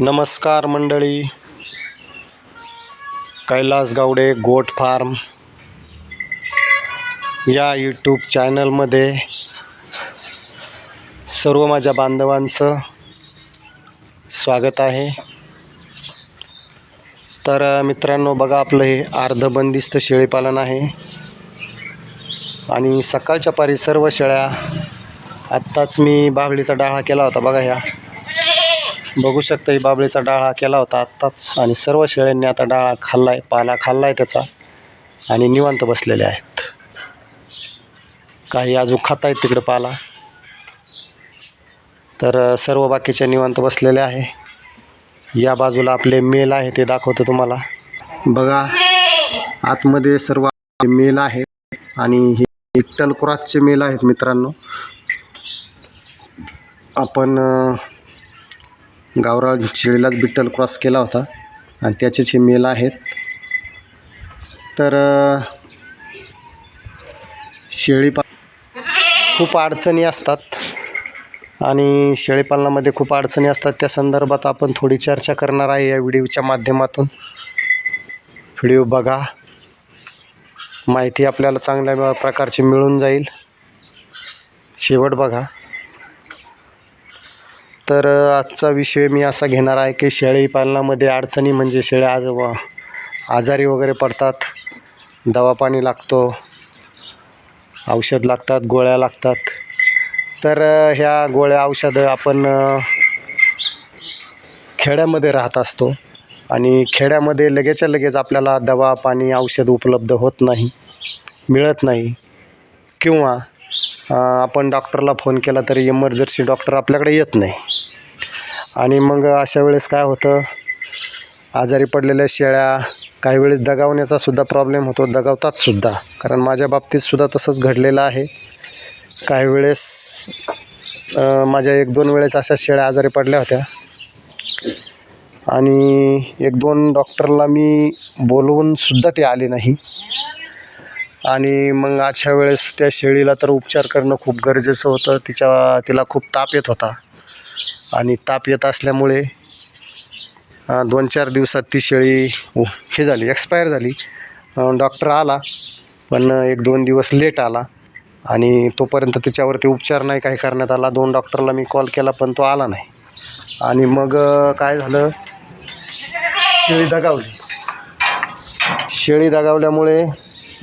नमस्कार मंडळी. Kailas Gawade goat farm या यूट्यूब चॅनलमध्ये सर्व माझ्या बांधवांचं स्वागत आहे. तर मित्रांनो बघा आपलं हे अर्धबंदिस्त शेळीपालन आहे. आणि सकाळच्या पारी सर्व शेळ्या आत्ताच मी बाभळीचा डाळा केला होता बघा ह्या. बघू शकता ही बाबळीचा डाळा केला होता आत्ताच. आणि सर्व शेळ्यांनी आता डाळा खाल्ला आहे पाला खाल्ला आहे त्याचा. आणि निवांत बसलेले आहेत. काही अजून खात आहेत तिकडं पाला. तर सर्व बाकीच्या निवांत बसलेले आहे. या बाजूला आपले मेल आहे ते दाखवतो तुम्हाला. बघा आतमध्ये सर्व मेल आहेत. आणि हे इट्टल क्रॉसचे मेल आहेत मित्रांनो. आपण गावराळ गावरान शेळीलाच बिट्टल क्रॉस केला होता. आणि त्याचेच हे मेल आहेत. तर शेळी पा खूप अडचणी असतात. आणि शेळीपालनामध्ये खूप अडचणी असतात. त्या संदर्भात आपण थोडी चर्चा करणार आहे या व्हिडिओच्या माध्यमातून. व्हिडिओ बघा. माहिती आपल्याला चांगल्या प्रकारची मिळून जाईल. शेवट बघा. तर आजचा विषय मी असा घेणार आहे की शेळी पालनामध्ये अडचणी म्हणजे शेळ्या आज व- आजारी वगैरे पडतात दवापाणी लागतो औषध लागतात गोळ्या लागतात. तर ह्या गोळ्या औषधं आपण खेड्यामध्ये राहत असतो आणि खेड्यामध्ये लगेचच्या लगेच आपल्याला दवा पाणी औषध उपलब्ध होत नाही मिळत नाही. किंवा आपण डॉक्टरला फोन केला तरी इमर्जन्सी डॉक्टर आपल्याकडे येत नाही. आणि मग अशा वेळेस काय होतं? आजारी पडलेल्या शेळ्या काही वेळेस दगावण्याचा सुद्धा प्रॉब्लेम होतो दगावतात सुद्धा. कारण माझ्या बाबतीत सुद्धा तसंच घडलेलं आहे. काही वेळेस माझ्या एक दोन वेळेस अशा शेळ्या आजारी पडल्या होत्या. आणि एक दोन डॉक्टरला मी बोलवून सुद्धा ते आले नाही. आणि मग अशा वेळेस त्या शेळीला तर उपचार करणं खूप गरजेचं होतं. तिच्या तिला खूप ताप येत होता. आणि ताप येत असल्यामुळे दोन चार दिवसात ती शेळी हे झाली एक्सपायर झाली. डॉक्टर आला पण एक दोन दिवस लेट आला आणि तोपर्यंत तिच्यावरती उपचार नाही काही करण्यात आला. दोन डॉक्टरला मी कॉल केला पण तो आला नाही. आणि मग काय झालं? शेळी दगावली. शेळी दगावल्यामुळे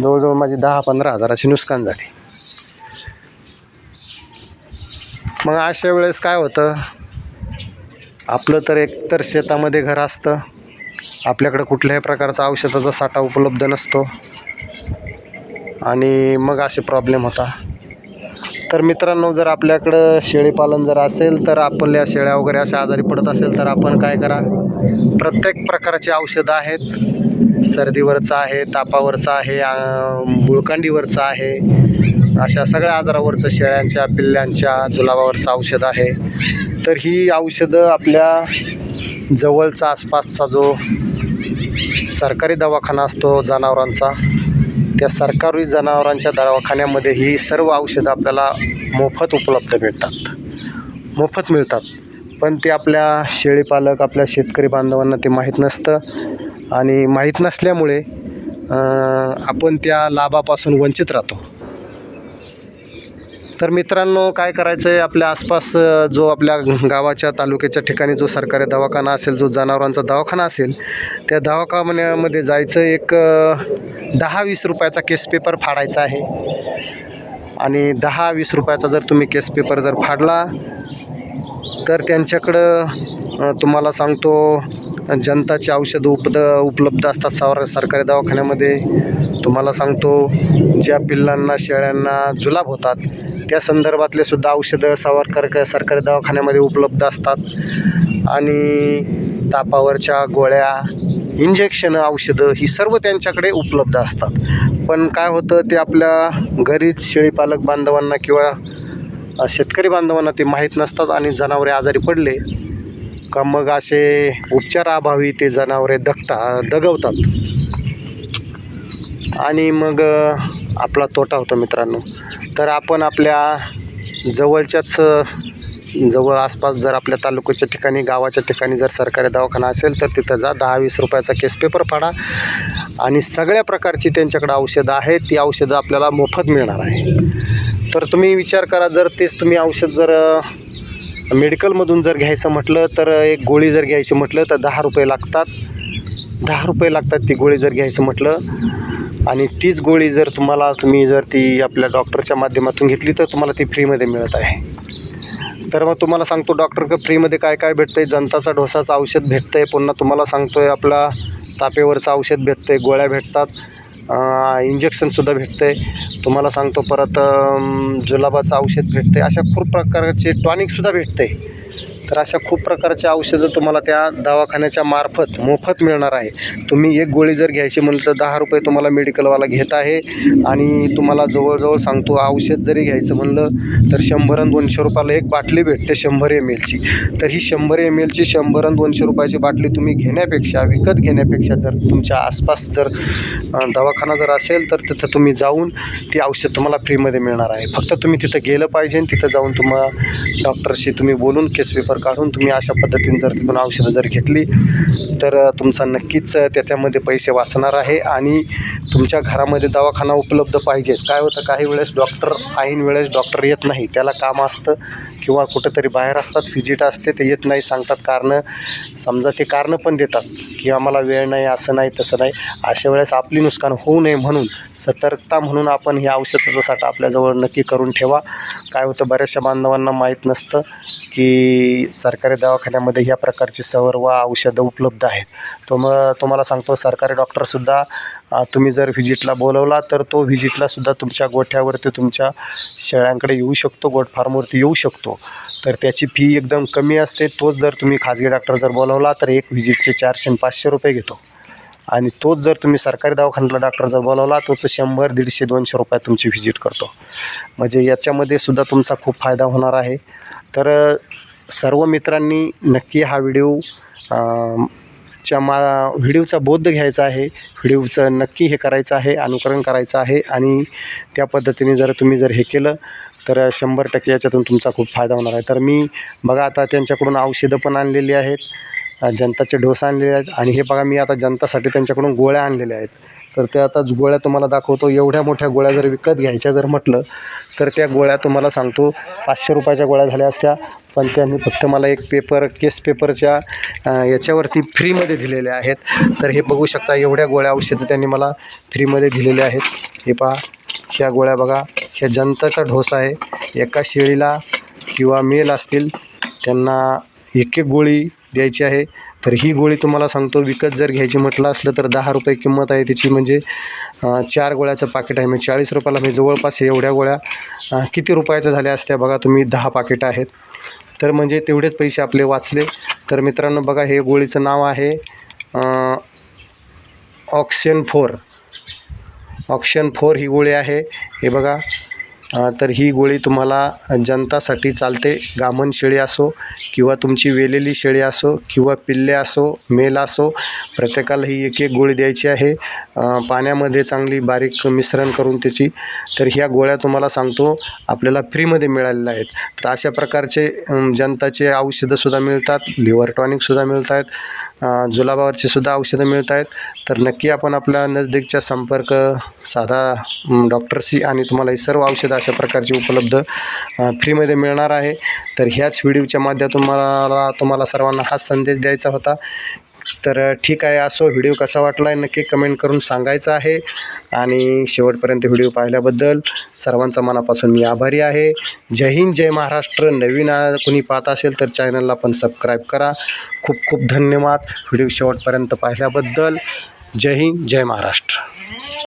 जवळजवळ माझी दहा पंधरा हजाराची नुकसान झाली. मग अशा वेळेस काय होतं? आपलं तर एकतर शेतामध्ये घर असतं. आपल्याकडं कुठल्याही प्रकारचा औषधाचा साठा उपलब्ध नसतो. आणि मग असे प्रॉब्लेम होता तर मित्रांनो जर आपल्याकडं शेळीपालन जर असेल तर आपल्या शेळ्या वगैरे अशा आजारी पडत असेल तर आपण काय करा? प्रत्येक प्रकारचे औषधं आहेत. सर्दीवरचं आहे तापावरचं आहे बुळकांडीवरचं आहे. अशा सगळ्या आजारावरचं शेळ्यांच्या पिल्ल्यांच्या जुलाबावरचं औषध आहे. तर ही औषधं आपल्या जवळचा आसपासचा जो सरकारी दवाखाना असतो जनावरांचा त्या सरकारी जनावरांच्या दवाखान्यामध्ये ही सर्व औषधं आपल्याला मोफत उपलब्ध मिळतात. मोफत मिळतात. पण ते आपल्या शेळीपालक आपल्या शेतकरी बांधवांना ते माहीत नसतं आणि माहीत नसल्यामुळे आपण त्या लाभापासून वंचित राहतो. तर मित्रांनो काय करायचं आहे आपल्या आसपास जो आपल्या गावाच्या तालुक्याच्या ठिकाणी जो सरकारी दवाखाना असेल जो जनावरांचा दवाखाना असेल त्या दवाखान्यामध्ये जायचं एक दहा वीस रुपयाचा केस पेपर फाडायचा आहे. आणि दहा वीस रुपयाचा जर तुम्ही केस पेपर जर फाडला तर त्यांच्याकडं तुम्हाला सांगतो जनताची औषधं उपद उपलब्ध असतात सवार सरकारी दवाखान्यामध्ये. तुम्हाला सांगतो ज्या पिल्लांना शेळ्यांना जुलाब होतात त्या संदर्भातले सुद्धा औषधं सावरकर सरकारी दवाखान्यामध्ये उपलब्ध असतात. आणि तापावरच्या गोळ्या इंजेक्शनं औषधं ही सर्व त्यांच्याकडे उपलब्ध असतात. पण काय होतं ते आपल्या घरीच शेळीपालक बांधवांना किंवा शेतकरी बांधवांना ते माहीत नसतात आणि जनावरे आजारी पडले का मग असे उपचाराअभावी ते जनावरे दगता दगवतात. आणि मग आपला तोटा होतो मित्रांनो. तर आपण आपल्या जवळच्याच जवळ आसपास जर आपल्या तालुक्याच्या ठिकाणी गावाच्या ठिकाणी जर सरकारी दवाखाना असेल तर तिथं जा. दहा वीस रुपयाचा केस पेपर फाडा आणि सगळ्या प्रकारची त्यांच्याकडे औषधं आहेत. ती औषधं आपल्याला मोफत मिळणार आहे. तर तुम्ही विचार करा जर तेच तुम्ही औषध जर मेडिकलमधून जर घ्यायचं म्हटलं तर एक गोळी जर घ्यायची म्हटलं तर दहा रुपये लागतात. दहा रुपये लागतात ती गोळी जर घ्यायचं म्हटलं आणि तीच गोळी जर तुम्हाला तुम्ही जर ती आपल्या डॉक्टरच्या माध्यमातून घेतली तर तुम्हाला ती फ्रीमध्ये मिळत आहे. तर मग तुम्हाला सांगतो डॉक्टर फ्रीमध्ये काय काय भेटतं आहे जनताचा ढोसाचं औषध भेटतं आहे पुन्हा तुम्हाला सांगतो आहे आपला तापेवरचं औषध भेटतं आहे गोळ्या भेटतात इंजेक्शनसुद्धा भेटतं आहे तुम्हाला सांगतो परत जुलाबाचं औषध भेटतं आहे अशा खूप प्रकारचे टॉनिकसुद्धा भेटतं आहे तर अशा खूप प्रकारच्या औषधं तुम्हाला त्या दवाखान्याच्या मार्फत मोफत मिळणार आहे. तुम्ही एक गोळी जर घ्यायची म्हटलं तर दहा रुपये तुम्हाला मेडिकलवाला घेत आहे. आणि तुम्हाला जवळजवळ सांगतो औषध जरी घ्यायचं म्हणलं तर शंभर आणि दोनशे रुपयाला एक बाटली भेटते शंभर एम एलची तर ही शंभर एम एलची शंभर आणि दोनशे रुपयाची बाटली तुम्ही घेण्यापेक्षा विकत घेण्यापेक्षा जर तुमच्या आसपास जर दवाखाना जर असेल तर तिथं तुम्ही जाऊन ती औषध तुम्हाला फ्रीमध्ये मिळणार आहे. फक्त तुम्ही तिथं गेलं पाहिजे तिथं जाऊन तुम्हाला डॉक्टरशी तुम्ही बोलून केस पेपर काढून तुम्ही अशा पद्धतीने जर तिथून औषधं जर घेतली तर तुमचा नक्कीच त्याच्यामध्ये पैसे वाचणार आहे आणि तुमच्या घरामध्ये दवाखाना उपलब्ध पाहिजेच काय होतं काही वेळेस डॉक्टर ऐन वेळेस डॉक्टर येत नाही. त्याला काम असतं. किंवा कुठंतरी बाहेर असतात फिजिट असते ते येत नाही सांगतात कारणं. समजा ते कारणं पण देतात की आम्हाला वेळ नाही असं नाही तसं नाही. अशा वेळेस आपली नुकसान होऊ नये म्हणून सतर्कता म्हणून आपण हे औषधाचा साठा आपल्याजवळ नक्की करून ठेवा. काय होतं बऱ्याचशा बांधवांना माहीत नसतं की सरकारी दवाखान्यामध्ये ह्या प्रकारची सर्व औषधं उपलब्ध आहेत. तो मग तुम्हाला सांगतो सरकारी डॉक्टरसुद्धा तुम्ही जर व्हिजिटला बोलवला तर तो व्हिजिटलासुद्धा तुमच्या गोठ्यावरती तुमच्या शेळ्यांकडे येऊ शकतो गोट फार्मवरती येऊ शकतो. तर त्याची फी एकदम कमी असते. तोच जर तुम्ही खाजगी डॉक्टर जर बोलवला तर एक व्हिजिटचे चारशे आणि पाचशे रुपये घेतो. आणि तोच जर तुम्ही सरकारी दवाखान्याला डॉक्टर जर बोलवला तो तो शंभर दीडशे दोनशे रुपयात तुमची व्हिजिट करतो. म्हणजे याच्यामध्ये सुद्धा तुमचा खूप फायदा होणार आहे. तर सर्व मित्रांनी नक्की हा व्हिडिओ च्या मा व्हिडिओचा बोध घ्यायचा आहे. व्हिडिओचं नक्की हे करायचं आहे अनुकरण करायचं आहे आणि त्या पद्धतीने जर तुम्ही जर हे केलं तर शंभर टक्के याच्यातून तुमचा खूप फायदा होणार आहे. तर मी बघा आता त्यांच्याकडून औषधं पण आणलेली आहेत जनताचे डोस आणलेले आहेत आणि हे बघा मी आता जनतासाठी त्यांच्याकडून गोळ्या आणलेल्या आहेत. तर त्या आता गोळ्या तुम्हाला दाखवतो. एवढ्या मोठ्या गोळ्या जर विकत घ्यायच्या जर म्हटलं तर त्या गोळ्या तुम्हाला सांगतो. पाचशे रुपयाच्या गोळ्या झाल्या असत्या पण त्यांनी फक्त मला एक पेपर केस पेपरच्या याच्यावरती फ्रीमध्ये दिलेल्या आहेत. तर हे बघू शकता एवढ्या गोळ्या औषधं त्यांनी मला फ्रीमध्ये दिलेल्या आहेत. हे पहा ह्या गोळ्या बघा ह्या जनताचा ढोस आहे. एका शेळीला किंवा मेल असतील त्यांना एक एक गोळी द्यायची आहे. तर ही गोळी तुम्हाला सांगतो विकत जर घ्यायची म्हटलं असलं तर दहा रुपये किंमत आहे त्याची म्हणजे चार गोळ्याचं पाकिट आहे. म्हणजे चाळीस रुपयाला म्हणजे जवळपास एवढ्या गोळ्या किती रुपयाच्या झाल्या असत्या बघा तुम्ही. दहा पाकिटं आहेत. तर म्हणजे तेवढेच पैसे आपले वाचले. तर मित्रांनो बघा हे गोळीचं नाव आहे ऑक्सिजन फोर. ऑक्शन फोर ही गोळी आहे. हे बघा तर ही गोळी तुम्हाला जनतासाठी चालते. गामन शेळी असो किंवा तुमची वेलेली शेळी असो किंवा पिल्ले असो मेल असो प्रत्येकाला ही एक एक गोळी द्यायची आहे. पाण्यामध्ये चांगली बारीक मिश्रण करून त्याची. तर ह्या गोळ्या तुम्हाला सांगतो आपल्याला फ्रीमध्ये मिळालेल्या आहेत. तर अशा प्रकारचे जनताचे औषधंसुद्धा मिळतात लिव्हर टॉनिकसुद्धा मिळत आहेत अ, सुद्धा औषधं मिळत आहेत तर नक्की आपण आपल्या नजदीकच्या संपर्क साधा डॉक्टरशी आणि तुम्हाला ही सर्व औषधं अशा प्रकारची उपलब्ध फ्रीमध्ये मिळणार आहे. तर ह्याच व्हिडिओच्या माध्यमातून मला तुम्हाला सर्वांना हाच संदेश द्यायचा होता. तर ठीक आहे असो व्हिडिओ कसा वाटला आहे नक्की कमेंट करून सांगायचा आहे. आणि शेवटपर्यंत व्हिडिओ पाहिल्याबद्दल सर्वांचा मनापासून मी आभारी आहे. जय हिंद जय महाराष्ट्र. नवीन कुणी पाहत असेल तर चॅनलला पण सबस्क्राईब करा. खूप खूप धन्यवाद. व्हिडिओ शेवटपर्यंत पाहिल्याबद्दल जय हिंद जय महाराष्ट्र.